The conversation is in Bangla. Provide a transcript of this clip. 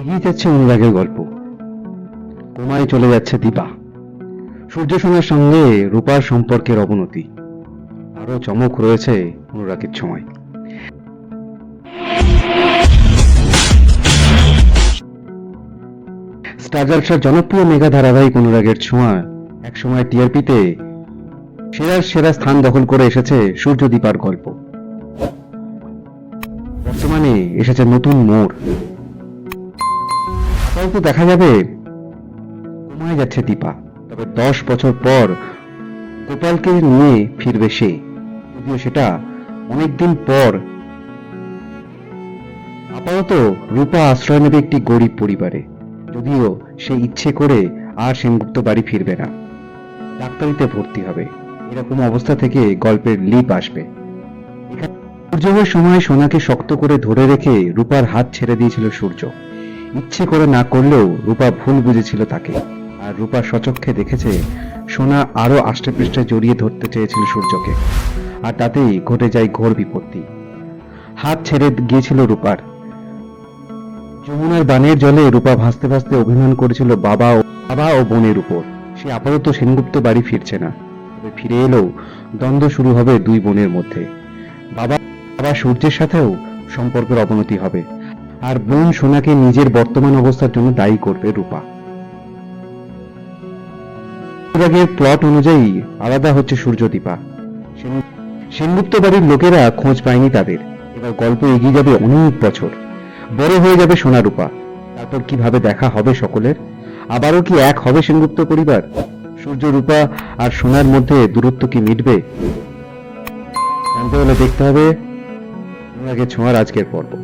এগিয়ে যাচ্ছে অনুরাগের গল্প। কোমায় চলে যাচ্ছে দীপা। সূর্য সোনার সঙ্গে রূপার সম্পর্কের অবনতি। আরও চমক রয়েছে অনুরাগের সময়। স্টার জনপ্রিয় মেগা ধারাবাহিক অনুরাগের ছোঁয়া একসময় টিআরপিতে সেরার সেরা স্থান দখল করে এসেছে সূর্যদীপার গল্প। বর্তমানে এসেছে নতুন মোড়। আপাতত দেখা যাবে। কমায় যাচ্ছে দীপা। তবে দশ বছর পর গোপালকে নিয়ে ফিরবে সে। যদিও সেটা অনেকদিন পর। আপাতত রূপা আশ্রয় নেবে একটি গরিব পরিবারে। যদিও সে ইচ্ছে করে আর সেনগুপ্ত বাড়ি ফিরবে না। ডাক্তারিতে ভর্তি হবে। এরকম অবস্থা থেকে গল্পের লিপ আসবে। সূর্যোদয়ের সময় সোনাকে শক্ত করে ধরে রেখে রূপার হাত ছেড়ে দিয়েছিল সূর্য। ইচ্ছে করে না করলেও রূপা ভুল বুঝেছিল তাকে। আর রূপা সচক্ষে দেখেছে, সোনা আরও আষ্টে পৃষ্ঠে জড়িয়ে ধরতে চেয়েছিল সূর্যকে। আর তাতেই ঘটে যায় ঘোর বিপত্তি। হাত ছেড়ে গিয়েছিল রূপার। যমুনার বানের জলে রূপা ভাসতে ভাসতে অভিমান করেছিল বাবা ও বাবা ও বোনের উপর। সে আপাতত সেনগুপ্ত বাড়ি ফিরছে না। তবে ফিরে এলেও দ্বন্দ্ব শুরু হবে দুই বোনের মধ্যে। বাবা বাবা সূর্যের সাথেও সম্পর্কের অবনতি হবে। আর বোন সোনাকে নিজের বর্তমান অবস্থার জন্য দায়ী করবে রূপা। অনুরাগের প্লট অনুযায়ী আলাদা হচ্ছে সূর্যদীপা। সেন- সেনগুপ্ত বাড়ির লোকেরা খোঁজ পায়নি তাদের। এবার গল্প এগিয়ে যাবে অনেক বছর। বড় হয়ে যাবে সোনারূপা তারপর কীভাবে দেখা হবে সকলের? আবারও কি এক হবে সেনগুপ্ত পরিবার? সূর্য রূপা আর সোনার মধ্যে দূরত্ব কি মিটবে? জানতে হলে দেখতে হবে। অনুরাগের ছোঁয়ার আজকের পর্ব।